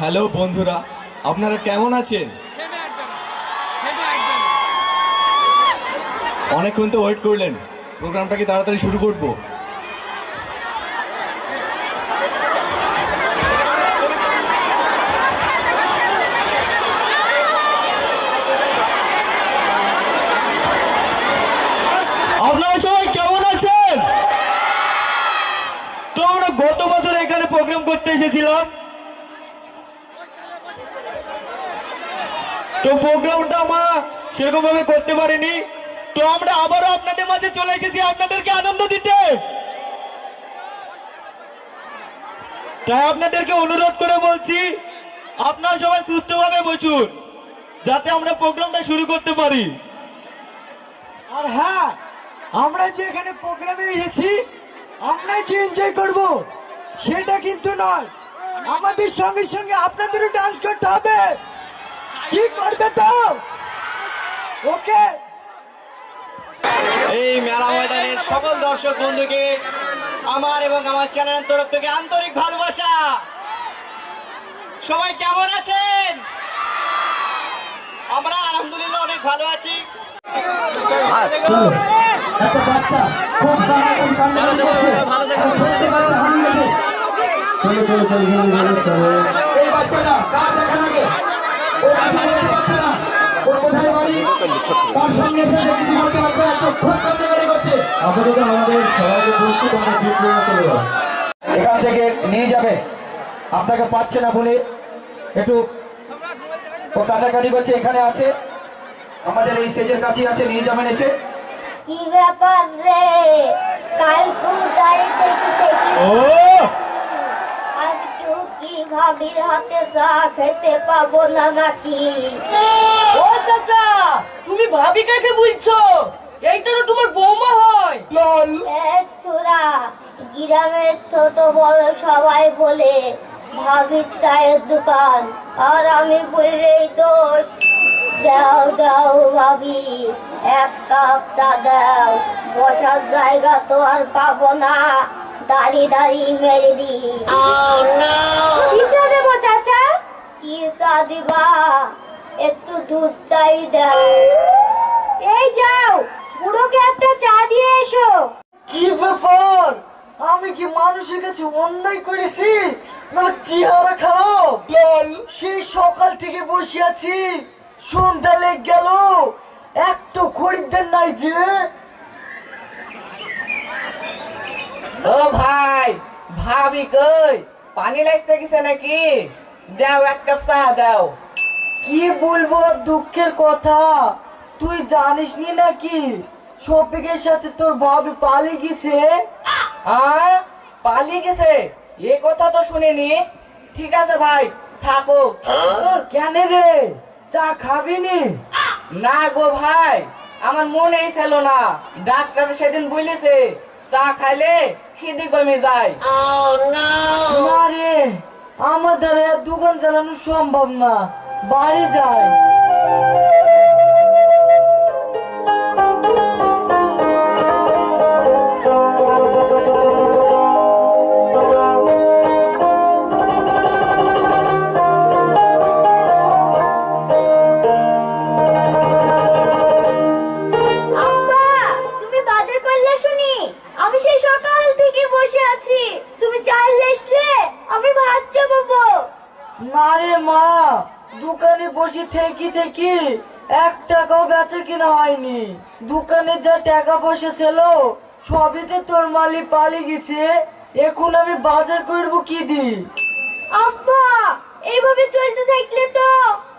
Hello বন্ধুরা, আপনারা কেমন আছেন? অনেকক্ষণ তো ওয়েট করলেন। প্রোগ্রামটা কি তাড়াতাড়ি শুরু করব? আপনারা সবাই কেমন আছেন? তো আমরা গত বছর এখানে প্রোগ্রাম করতে এসেছিলাম। তো প্রোগ্রামটা আমরা সেরকম ভাবে করতে পারিনি। তো আমরা আবারও আপনাদের মাঝে চলে এসেছি আপনাদেরকে আনন্দ দিতে। তাই আপনাদেরকে অনুরোধ করে বলছি, আপনারা সবাই সুস্থভাবে বসুন, যাতে আমরা প্রোগ্রামটা শুরু করতে পারি। আর হ্যাঁ আমরা যে এখানে প্রোগ্রামে এসেছি আমরা যে এনজয় করব, সেটা কিন্তু নয়। আমাদের সঙ্গে সঙ্গে আপনাদেরও ডান্স করতে হবে। কি করবে তো। ওকে। এই মেলা ময়দানের সকল দর্শক বন্ধুকে আমার এবং আমার চ্যানেলের তরফ থেকে আন্তরিক ভালোবাসা। সবাই কেমন আছেন? আমরা আলহামদুলিল্লাহ অনেক ভালো আছি। একটা তার সঙ্গে এসে কিছু বলতে পারছে না খুব কান্নাকাটি করছে আপাতত আমাদের সবাইকে বলছি তোমরা ঠিক করে এখান থেকে নিয়ে যাবে। আপনাকে পাচ্ছে না বলে একটু ও কান্নাকাটি করছে এখানে আছে। আমাদের এই স্টেজের কাছে আছে নিয়ে যাবেন এসে। কি ব্যাপার রে? কাল কোথায় থেকে থেকে কি ভাবির হাতে চা খেতে পাবো না নাকি? ও চাচা তুমি ভাবি কাকে বলছো? এইটা তো তোমার বৌমা হয়। এ ছোড়া গ্রামের ছোট বড় সবাই বলে ভাবির চায়ের দোকান আর আমি বললেই দোষ। দাও দাও ভাবি এক কাপ চা দাও। বসার জায়গা তো আর পাবো না। দাঁড়িয়ে দাঁড়িয়ে মেরে দি কি চা দেবো চাচা কি চা দিবা একটু দুধ চাই দাও। এই যাও বুড়োকে একটা চা দিয়ে এসো। কি ব্যাপার? আমি কি মানুষের কাছে অন্যায় করেছি? না চেহারা খারাপ? সেই সকাল থেকে বসে আছি। সন্ধ্যা লেগ গেল। একটা খরিদ্দার নাই যে। ও ভাই ভাবি কই? পানি লাগতে গেছে নাকি? দাও এক কাপ চা দাও। কি বলব দুঃখের কথা। তুই জানিস নি নাকি? শফিকের সাথে তোর ভাবি পালিয়ে গেছে? হ্যাঁ পালিয়ে গেছে? এ কথা তো শুনিনি। ঠিক আছে ভাই থাকো। কেন রে? চা খাবি নি? না গো ভাই আমার মনেই ছিল না। ডাক্তার সেদিন বলেছে চা খাইলে খিদে কমে যায়। না রে। আমাদের দ্বারা দোকান চালানো সম্ভব না। বাড়ি যায় দোকানে বসে থেকে থেকে এক টাকাও বেচা কিনা হয়নি। দোকানে যা টাকা পয়সা ছিল সবই তো তোর মালি পালি গেছে। এখন আমি বাজার করব কি দি আব্বা এইভাবে চলতে থাকলে তো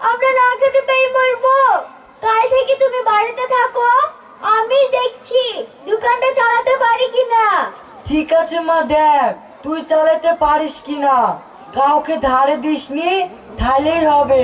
আমরা না খেতে পেয়ে মরবো। কাল থেকে তুমি বাড়িতে থাকো আমি দেখছি দোকানটা চালাতে পারি কিনা। ঠিক আছে মা দেখ তুই চালাতে পারিস কিনা। কাউকে ধারে দিসনি তাহলেই হবে।